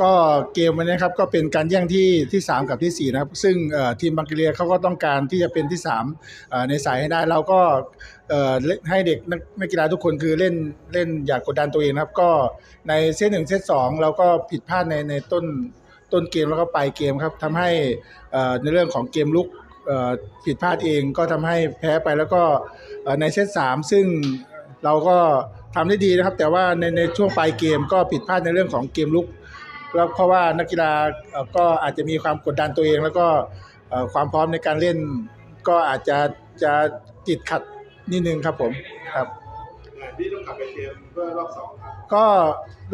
ก็เกมวันนี้ครับก็เป็นการแย่งที่ที่3กับทีสี่4นะครับซึ่งทีมบังกเรียเขาก็ต้องการที่จะเป็นที่3ในสายให้ได้เราก็ให้เด็กนักกีฬาทุกคนคือเล่นเล่นอยากกดดันตัวเองครับ ก็ในเซตหนึ่งเซตสองเราก็ผิดพลาดในในต้นต้นเกมแล้วก็ปลายเกมครับทำให้ในเรื่องของเกมลุกผิดพลาดเองก็ทำให้แพ้ไปแล้วก็ในเซตสามซึ่ง เราก็ทำได้ดีนะครับ แต่ว่าในในช่วงปลายเกมก็ผิดพลาดในเรื่องของเกมลุกแล้วเพราะว่านักกีฬาเอ่อก็อาจจะมีความกดดันตัวเอง แล้วก็เอ่อความพร้อมในการเล่นก็อาจจะจะติดขัดนิดนึงครับผมครับที่ต้องกลับไปเกมเพื่อรอบสองครับก็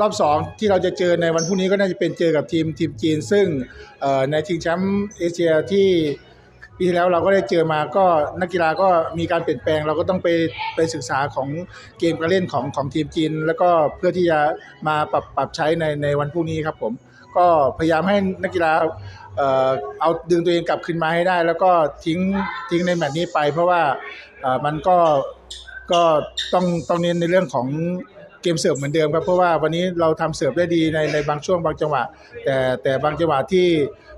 รอบ2ที่เราจะเจอในวันพรุ่งนี้ก็น่าจะเป็นเจอกับทีมทีมจีน ซึ่งเอ่อในชิงแชมป์เอเชียที่ ปีที่แล้วเราก็ได้เจอมาก็นักกีฬาก็มีการเปลี่ยนแปลง เราก็ต้องไปไปศึกษาของเกมการเล่นของของทีมจีน แล้วก็เพื่อที่จะมาปรับปรับใช้ในในวันพรุ่งนี้ครับผม ก็พยายามให้นักกีฬาเอ่อเอาดึงตัวเองกลับขึ้นมาให้ได้ แล้วก็ทิ้งทิ้งในแมตช์นี้ไป เพราะว่าเอ่อมันก็ก็ต้องต้องเน้นในเรื่องของเกมเสิร์ฟเหมือนเดิมครับเพราะว่าวันนี้เราทำเสิร์ฟได้ดีในในบางช่วงบางจังหวะ แต่แต่บางจังหวะที่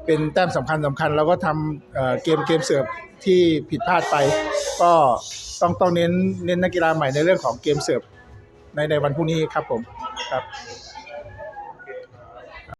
เป็นแต้มสำคัญสำคัญเราก็ทำเอ่อเกมเกมเสิร์ฟที่ผิดพลาดไป ก็ต้องต้องเน้นเน้นนักกีฬาใหม่ในเรื่องของเกมเสิร์ฟในในวันพรุ่งนี้ครับผมครับ